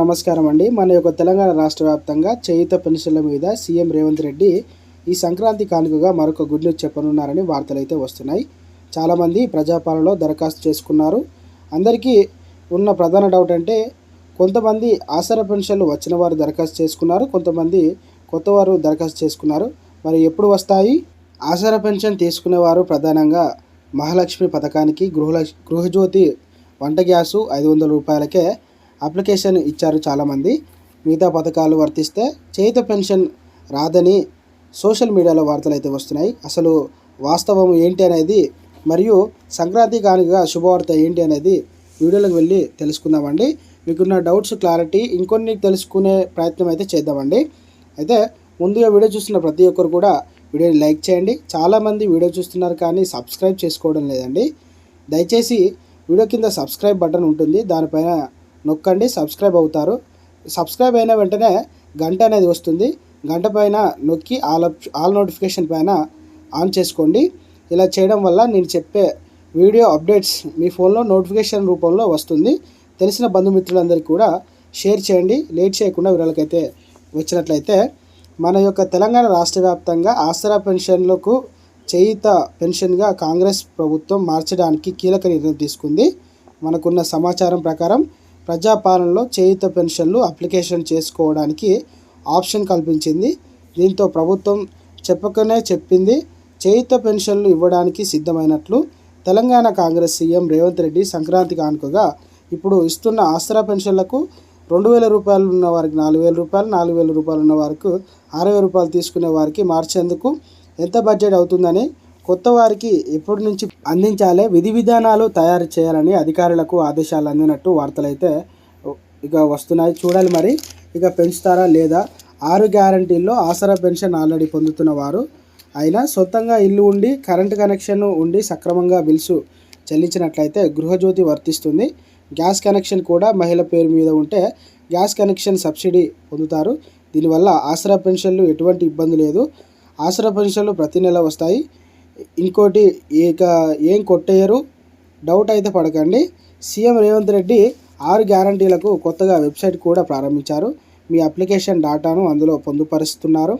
నమస్కారం అండి. మన యొక్క తెలంగాణ రాష్ట్ర వ్యాప్తంగా చేయుత పెన్షన్ల మీద సీఎం రేవంత్ రెడ్డి ఈ సంక్రాంతి కానుకగా మరొక గుడ్ న్యూస్ చెప్పనున్నారని వార్తలు అయితే వస్తున్నాయి. చాలామంది ప్రజాపాలనలో దరఖాస్తు చేసుకున్నారు. అందరికీ ఉన్న ప్రధాన డౌట్ అంటే కొంతమంది ఆసరా పెన్షన్లు వచ్చిన వారు దరఖాస్తు చేసుకున్నారు కొంతమంది కొత్త వారు దరఖాస్తు చేసుకున్నారు. మరి ఎప్పుడు వస్తాయి? ఆసరా పెన్షన్ తీసుకునేవారు ప్రధానంగా మహాలక్ష్మి పథకానికి గృహలక్ష్ గృహజ్యోతి వంట గ్యాసు ఐదు వందల రూపాయలకే అప్లికేషన్ ఇచ్చారు చాలామంది. మిగతా పథకాలు వర్తిస్తే చేయుత పెన్షన్ రాదని సోషల్ మీడియాలో వార్తలు అయితే వస్తున్నాయి. అసలు వాస్తవం ఏంటి అనేది మరియు సంక్రాంతి కానుకగా శుభవార్త ఏంటి అనేది వీడియోలోకి వెళ్ళి తెలుసుకుందామండి. మీకున్న డౌట్స్ క్లారిటీ ఇంకొన్ని తెలుసుకునే ప్రయత్నం అయితే చేద్దామండి. అయితే ముందుగా వీడియో చూస్తున్న ప్రతి ఒక్కరు కూడా వీడియోని లైక్ చేయండి. చాలామంది వీడియో చూస్తున్నారు కానీ సబ్స్క్రైబ్ చేసుకోవడం లేదండి. దయచేసి వీడియో కింద సబ్స్క్రైబ్ బటన్ ఉంటుంది. దానిపైన నొక్కండి సబ్స్క్రైబ్ అవుతారు. సబ్స్క్రైబ్ అయిన వెంటనే గంట అనేది వస్తుంది. గంట పైన నొక్కి ఆల్ ఆల్ నోటిఫికేషన్ పైన ఆన్ చేసుకోండి. ఇలా చేయడం వల్ల నేను చెప్పే వీడియో అప్డేట్స్ మీ ఫోన్లో నోటిఫికేషన్ రూపంలో వస్తుంది. తెలిసిన బంధుమిత్రులందరికీ కూడా షేర్ చేయండి. లేట్ చేయకుండా వీళ్ళకైతే వచ్చినట్లయితే మన యొక్క తెలంగాణ రాష్ట్ర వ్యాప్తంగా ఆసరా పెన్షన్లకు చేయిత పెన్షన్గా కాంగ్రెస్ ప్రభుత్వం మార్చడానికి కీలక నిర్ణయం తీసుకుంది. మనకున్న సమాచారం ప్రకారం ప్రజాపాలనలో చేయుత పెన్షన్లు అప్లికేషన్ చేసుకోవడానికి ఆప్షన్ కల్పించింది. దీంతో ప్రభుత్వం చెప్పకనే చెప్పింది. చేయుత పెన్షన్లు ఇవ్వడానికి సిద్ధమైనట్లు తెలంగాణ కాంగ్రెస్ సీఎం రేవంత్ రెడ్డి సంక్రాంతి కానుకగా ఇప్పుడు ఇస్తున్న ఆసరా పెన్షన్లకు రెండు వేల రూపాయలు ఉన్న వారికి నాలుగు వేల రూపాయలు నాలుగు వేల రూపాయలు ఉన్న వారికి ఆరు వేల రూపాయలు తీసుకునే వారికి మార్చేందుకు ఎంత బడ్జెట్ అవుతుందని కొత్త వారికి ఎప్పటి నుంచి అందించాలి విధి విధానాలు తయారు చేయాలని అధికారులకు ఆదేశాలు అందినట్టు వార్తలైతే ఇక వస్తున్నాయి. చూడాలి మరి. ఇక పెంచుతారా లేదా? ఆరు గ్యారంటీల్లో ఆసరా పెన్షన్ ఆల్రెడీ పొందుతున్న వారు. అయినా సొంతంగా ఇల్లు ఉండి కరెంటు కనెక్షన్ ఉండి సక్రమంగా బిల్సు చెల్లించినట్లయితే గృహజ్యోతి వర్తిస్తుంది. గ్యాస్ కనెక్షన్ కూడా మహిళ పేరు మీద ఉంటే గ్యాస్ కనెక్షన్ సబ్సిడీ పొందుతారు. దీనివల్ల ఆసరా పెన్షన్లు ఎటువంటి ఇబ్బంది లేదు. ఆసరా పెన్షన్లు ప్రతి నెల వస్తాయి. ఇంకోటి ఇక ఏం కొట్టేయరు? డౌట్ అయితే పడకండి. సీఎం రేవంత్ రెడ్డి ఆరు గ్యారంటీలకు కొత్తగా వెబ్సైట్ కూడా ప్రారంభించారు. మీ అప్లికేషన్ డాటాను అందులో పొందుపరుస్తున్నారు.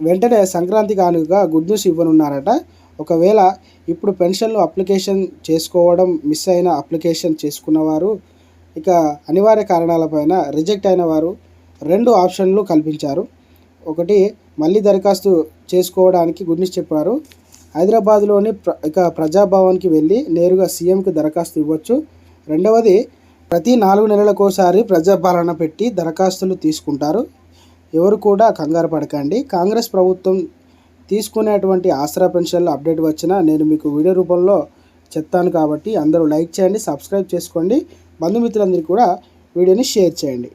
వెంటనే సంక్రాంతి కానుకగా గుడ్ న్యూస్ ఇవ్వనున్నారట. ఒకవేళ ఇప్పుడు పెన్షన్లు అప్లికేషన్ చేసుకోవడం మిస్ అయిన అప్లికేషన్ చేసుకున్నవారు ఇక అనివార్య కారణాలపైన రిజెక్ట్ అయిన వారు రెండు ఆప్షన్లు కల్పించారు. ఒకటి మళ్ళీ దరఖాస్తు చేసుకోవడానికి గుడ్ న్యూస్ చెప్పారు. హైదరాబాద్లోని ప్ర ఇక ప్రజాభవన్కి వెళ్ళి నేరుగా సీఎంకి దరఖాస్తు ఇవ్వచ్చు. రెండవది ప్రతి నాలుగు నెలలకోసారి ప్రజాపాలన పెట్టి దరఖాస్తులు తీసుకుంటారు. ఎవరు కూడా కంగారు పడకండి. కాంగ్రెస్ ప్రభుత్వం తీసుకునేటువంటి ఆసరా పెన్షన్లో అప్డేట్ వచ్చినా నేను మీకు వీడియో రూపంలో చెప్తాను కాబట్టి అందరూ లైక్ చేయండి సబ్స్క్రైబ్ చేసుకోండి. బంధుమిత్రులందరికీ కూడా వీడియోని షేర్ చేయండి.